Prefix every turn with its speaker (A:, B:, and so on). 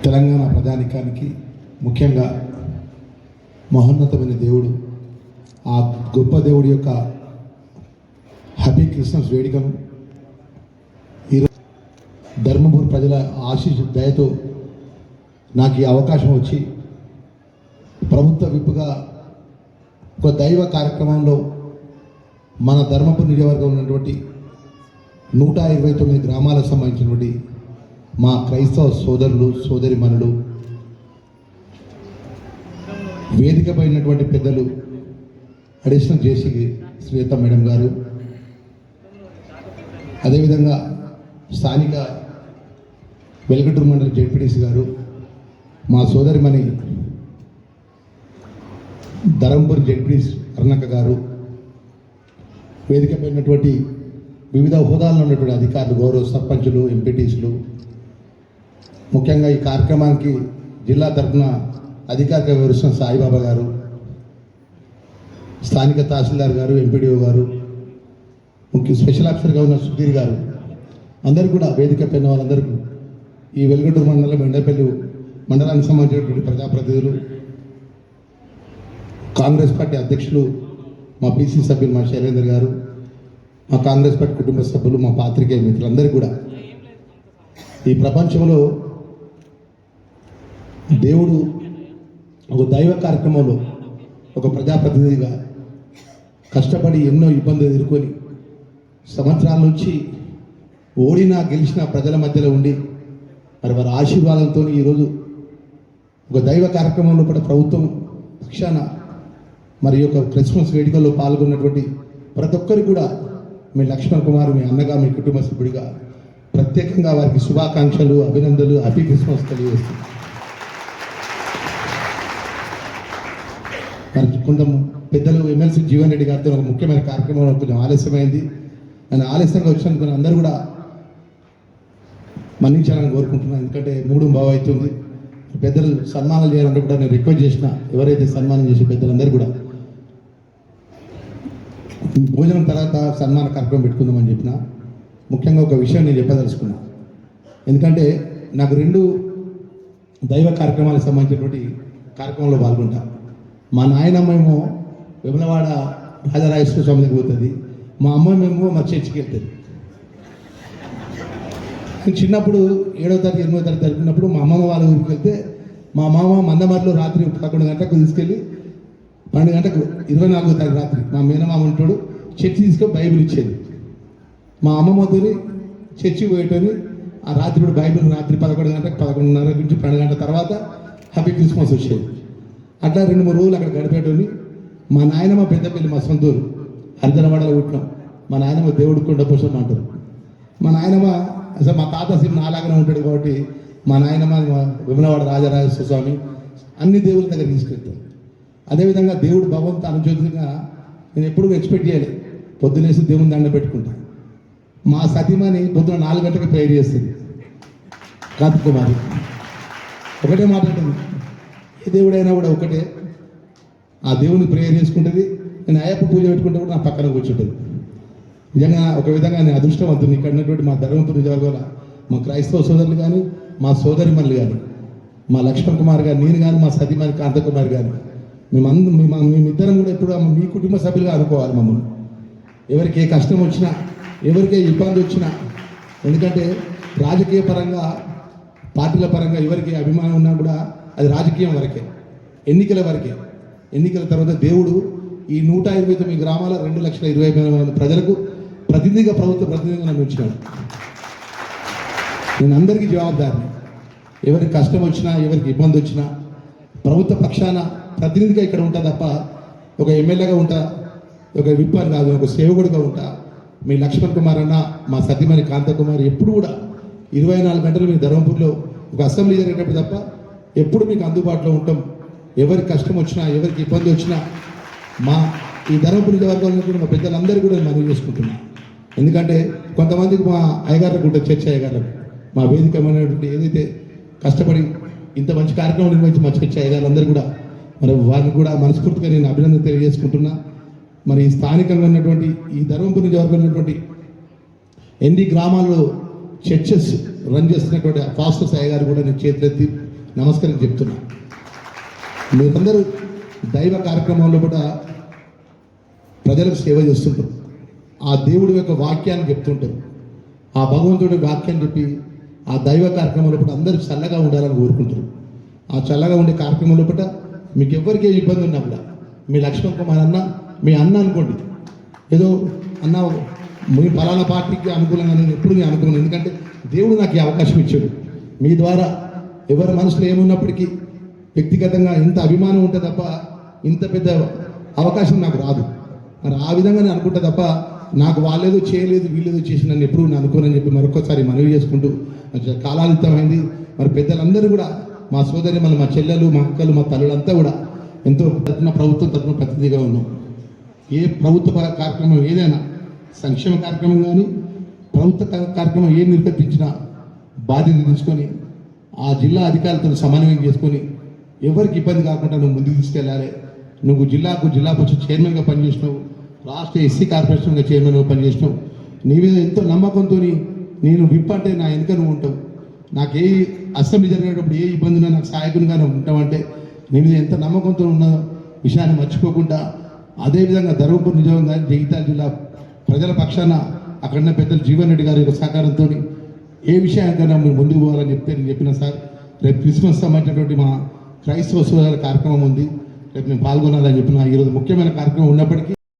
A: తెలంగాణ ప్రజానికానికి ముఖ్యంగా మహోన్నతమైన దేవుడు ఆ గొప్ప దేవుడి యొక్క హ్యాపీ క్రిస్మస్ వేడుకను ఈరోజు ధర్మపురి ప్రజల ఆశీస్ దయతో నాకు ఈ అవకాశం వచ్చి ప్రభుత్వ విప్పుగా ఒక దైవ కార్యక్రమంలో మన ధర్మపురి నిజవర్గం ఉన్నటువంటి నూట ఇరవై తొమ్మిది గ్రామాలకు సంబంధించినటువంటి మా క్రైస్తవ సోదరులు సోదరిమణులు వేదికపై ఉన్నటువంటి పెద్దలు అడిషనల్ జేసీ శ్వేత మేడం గారు అదేవిధంగా స్థానిక వెల్కటూరు మండలి జెడ్పీటీసీ గారు మా సోదరిమణి ధరంపూర్ జెడ్పీటీసీ అర్ణక గారు వేదికపై ఉన్నటువంటి వివిధ హోదాల్లో ఉన్నటువంటి అధికారులు గౌరవ సర్పంచులు ఎంపీటీసులు ముఖ్యంగా ఈ కార్యక్రమానికి జిల్లా తరఫున అధికారిక వివరిస్తున్న సాయిబాబా గారు స్థానిక తహసీల్దార్ గారు ఎంపీడీఓ గారు ముఖ్య స్పెషల్ ఆఫీసర్గా ఉన్న సుధీర్ గారు అందరూ కూడా వేదిక పైన వాళ్ళందరికీ ఈ వెలుగటూరు మండలం ఎండపల్లి మండలానికి సంబంధించినటువంటి ప్రజాప్రతినిధులు కాంగ్రెస్ పార్టీ అధ్యక్షులు మా పీసీ సభ్యులు మా శైలేందర్ గారు మా కాంగ్రెస్ పార్టీ కుటుంబ సభ్యులు మా పాత్రికేయ మిత్రులందరూ కూడా ఈ ప్రపంచంలో దేవుడు ఒక దైవ కార్యక్రమంలో ఒక ప్రజాప్రతినిధిగా కష్టపడి ఎన్నో ఇబ్బందులు ఎదుర్కొని సంవత్సరాల నుంచి ఓడినా గెలిచిన ప్రజల మధ్యలో ఉండి మరి వారి ఆశీర్వాదంతో ఈరోజు ఒక దైవ కార్యక్రమంలో కూడా ప్రభుత్వం పక్షాన మరి యొక్క క్రిస్మస్ వేడుకల్లో పాల్గొన్నటువంటి ప్రతి ఒక్కరు కూడా మీ లక్ష్మణ్ కుమార్ మీ అన్నగా మీ కుటుంబ సభ్యుడిగా ప్రత్యేకంగా వారికి శుభాకాంక్షలు అభినందనలు హ్యాపీ క్రిస్మస్ తెలియజేస్తుంది మరి కొంత పెద్దలు ఎమ్మెల్సీ జీవన్ రెడ్డి గారితో ఒక ముఖ్యమైన కార్యక్రమం కొంచెం ఆలస్యమైంది. ఆయన ఆలస్యంగా వచ్చినందుకు అందరూ కూడా మన్నించాలని కోరుకుంటున్నాను. ఎందుకంటే మూడు బాగవుతుంది పెద్దలు సన్మానం చేయాలంటే కూడా నేను రిక్వెస్ట్ చేసిన ఎవరైతే సన్మానం చేసే పెద్దలందరూ కూడా భోజనం తర్వాత సన్మాన కార్యక్రమం పెట్టుకుందామని చెప్పిన. ముఖ్యంగా ఒక విషయం నేను చెప్పదలుచుకున్నా. ఎందుకంటే నాకు రెండు దైవ కార్యక్రమాలకు సంబంధించినటువంటి కార్యక్రమంలో పాల్గొంటాను మా నాయనమ్మ ఏమో విమలవాడ రాజరాజేశ్వర స్వామి దగ్గర పోతుంది. మా అమ్మ మా చర్చికి వెళ్తుంది. నేను చిన్నప్పుడు ఏడో తరగతి ఎనిమిదో తరగతి జరుపుకున్నప్పుడు మా అమ్మమ్మ వాళ్ళ ఊరికి వెళ్తే మా మామ మందమరిలో రాత్రి పదకొండు గంటలకు తీసుకెళ్ళి పన్నెండు గంటలకు ఇరవై నాలుగో తారీఖు రాత్రి మా మీనమామ ఉంటాడు చర్చి తీసుకొని బైబిల్ ఇచ్చేది. మా అమ్మమ్మతోని చర్చి పోయేటోని ఆ రాత్రి కూడా బైబిల్ రాత్రి పదకొండు గంటలకు పదకొండున్నర నుంచి పన్నెండు గంటల తర్వాత హ్యాపీ క్రిస్మస్ వచ్చేది. అట్లా రెండు మూడు రోజులు అక్కడ గడిపేటోని మా నాయనమ్మ పెద్దపల్లి మా సొంతూరు. అర్జనవాడలో పుట్టినాం. మా నాయనమ్మ దేవుడు కొండ పుష్పం అంటారు. మా నాయనమ్మ అసలు మా తాత సింహ నాలాగానే ఉంటాడు కాబట్టి మా నాయనమ్మ విమలవాడ రాజరాజేశ్వర స్వామి అన్ని దేవుల దగ్గర తీసుకెళ్తాం. అదేవిధంగా దేవుడు భగవంతు అనుజ్యోతిగా నేను ఎప్పుడూ ఎక్స్పెక్ట్ చేయలేదు పొద్దునేసి దేవుని దండ పెట్టుకుంటా. మా సతీమణి పొద్దున నాలుగు గంటలకు ప్రేయర్ చేస్తుంది. కార్తిక్ కుమారి. ఒకటే మాట్లాడుతుంది ఏ దేవుడైనా కూడా ఒకటే. ఆ దేవుని ప్రేయర్ చేసుకుంటుంది. నేను అయ్యప్ప పూజ పెట్టుకుంటే కూడా నా పక్కన కూర్చుంటుంది. నిజంగా ఒక విధంగా నేను అదృష్టవంతుని. ఇక్కడ ఉన్నటువంటి మా ధర్మపురి నిజవర్గాల మా క్రైస్తవ సోదరులు కానీ మా సోదరిమణులు కానీ మా లక్ష్మణ్ కుమార్ గారు నేను కానీ మా సతీమణి కాంతకుమార్ గారు మేమందరం మేము మేమిద్దరం కూడా ఎప్పుడు మీ కుటుంబ సభ్యులుగా అనుకోవాలి మమ్మల్ని. ఎవరికి ఏ కష్టం వచ్చినా ఎవరికి ఏ ఇబ్బంది వచ్చినా ఎందుకంటే రాజకీయ పరంగా పార్టీల పరంగా ఎవరికి అభిమానం ఉన్నా కూడా అది రాజకీయం వరకే ఎన్నికల వరకే. ఎన్నికల తర్వాత దేవుడు ఈ నూట ఇరవై తొమ్మిది గ్రామాల రెండు లక్షల ఇరవై వేల మంది ప్రజలకు ప్రతినిధిగా ప్రభుత్వ ప్రతినిధిగా నన్ను ఉంచినాడు. నేను అందరికీ జవాబుదారిని. ఎవరికి కష్టం వచ్చినా ఎవరికి ఇబ్బంది వచ్చినా ప్రభుత్వ పక్షాన ప్రతినిధిగా ఇక్కడ ఉంటా తప్ప ఒక ఎమ్మెల్యేగా ఉంటా ఒక విప్ కాదు ఒక సేవకుడిగా ఉంటా మీ లక్ష్మణ్ కుమార్ అన్న మా సతీమణి కాంతకుమార్ ఎప్పుడు కూడా ఇరవై నాలుగు గంటలు మీ ధర్మపూర్లో ఒక అసెంబ్లీ జరిగేటప్పుడు తప్ప ఎప్పుడు మీకు అందుబాటులో ఉంటాం? ఎవరికి కష్టం వచ్చినా ఎవరికి ఇబ్బంది వచ్చినా మా ఈ ధర్మపురి వర్గాల్లో కూడా మా పెద్దలందరూ కూడా మనవి చేసుకుంటున్నాం. ఎందుకంటే కొంతమందికి మా అయ్యగారులకు ఉంటుంది చర్చ అయ్యగారులకు మా వేదికమైనటువంటి ఏదైతే కష్టపడి ఇంత మంచి కార్యక్రమం నిర్వహించి మా చర్చ అయ్యగారులందరూ కూడా మరి వారిని కూడా మనస్ఫూర్తిగా నేను అభినందన తెలియజేసుకుంటున్నా. మరి స్థానికంగా ఉన్నటువంటి ఈ ధర్మపురి నియోజకవర్గంలో ఉన్నటువంటి ఎన్ని గ్రామాల్లో చర్చెస్ రన్ చేస్తున్నటువంటి ఫాస్టర్ సాయి గారు కూడా నేను చేతులెత్తి నమస్కారం చెప్తున్నా. మీరందరూ దైవ కార్యక్రమంలో కూడా ప్రజలకు సేవ చేస్తుంటారు. ఆ దేవుడి యొక్క వాక్యాన్ని చెప్తుంటారు. ఆ భగవంతుడి వాక్యాన్ని చెప్పి ఆ దైవ కార్యక్రమంలో కూడా అందరూ చల్లగా ఉండాలని కోరుకుంటారు. ఆ చల్లగా ఉండే కార్యక్రమంలో కూడా మీకు ఎవరికే ఇబ్బంది ఉన్నా కూడా మీ లక్ష్మణ్ కుమార్ అన్న మీ అన్న అనుకోండి. ఏదో అన్న మీ ఫలానా పార్టీకి అనుకూలంగా నేను ఎప్పుడు నేను అనుకున్నాను ఎందుకంటే దేవుడు నాకు ఈ అవకాశం ఇచ్చాడు. మీ ద్వారా ఎవరి మనసులో ఏమున్నప్పటికీ వ్యక్తిగతంగా ఇంత అభిమానం ఉంటే తప్ప ఇంత పెద్ద అవకాశం నాకు రాదు. మరి ఆ విధంగా నేను అనుకుంటా తప్ప నాకు వాళ్ళేదో చేయలేదు వీళ్ళేదో చేసి నన్ను ఎప్పుడు నేను అనుకోనని చెప్పి మరొకసారి మనవి చేసుకుంటూ మంచిగా కాలాతీతమైంది మరి పెద్దలందరూ కూడా మా సోదరి మన మా చెల్లెలు మా అక్కలు మా తల్లులంతా కూడా ఎంతో తరఫున ప్రభుత్వం తరఫున ప్రతినిధిగా ఉన్నాం. ఏ ప్రభుత్వ పర- కార్యక్రమం ఏదైనా సంక్షేమ కార్యక్రమం కానీ ప్రభుత్వ కార్యక్రమం ఏ నిర్వర్తించినా బాధ్యత తీసుకొని ఆ జిల్లా అధికారులతో సమన్వయం చేసుకొని ఎవరికి ఇబ్బంది కాకుండా నువ్వు ముందుకు తీసుకెళ్ళాలి. నువ్వు జిల్లాకు జిల్లా పరిషత్ చైర్మన్గా పనిచేసినావు. రాష్ట్ర ఎస్సీ కార్పొరేషన్గా చైర్మన్గా పనిచేసినావు. నీ మీద ఎంతో నమ్మకంతో నేను విప్ అంటే నా వెనుక నువ్వు ఉంటావు. నాకు ఏ అసెంబ్లీ జరిగేటప్పుడు ఏ ఇబ్బంది ఉన్నా నాకు సహాయకునిగా నువ్వు ఉంటావంటే నీ మీద ఎంత నమ్మకంతో ఉన్న విషయాన్ని మర్చిపోకుండా అదేవిధంగా ధర్మపురి నిజంగా జగిత్యాల జిల్లా ప్రజల పక్షాన అక్కడున్న పెద్దలు జీవన్ రెడ్డి గారి యొక్క సహకారంతో ఏ విషయానికైనా మీరు ముందుకు పోవాలని చెప్తే నేను చెప్పిన సార్ రేపు క్రిస్మస్ సంబంధించినటువంటి మా క్రైస్తవ సోదర కార్యక్రమం ఉంది. రేపు నేను పాల్గొనాలని చెప్పిన ఈరోజు ముఖ్యమైన కార్యక్రమం ఉన్నప్పటికీ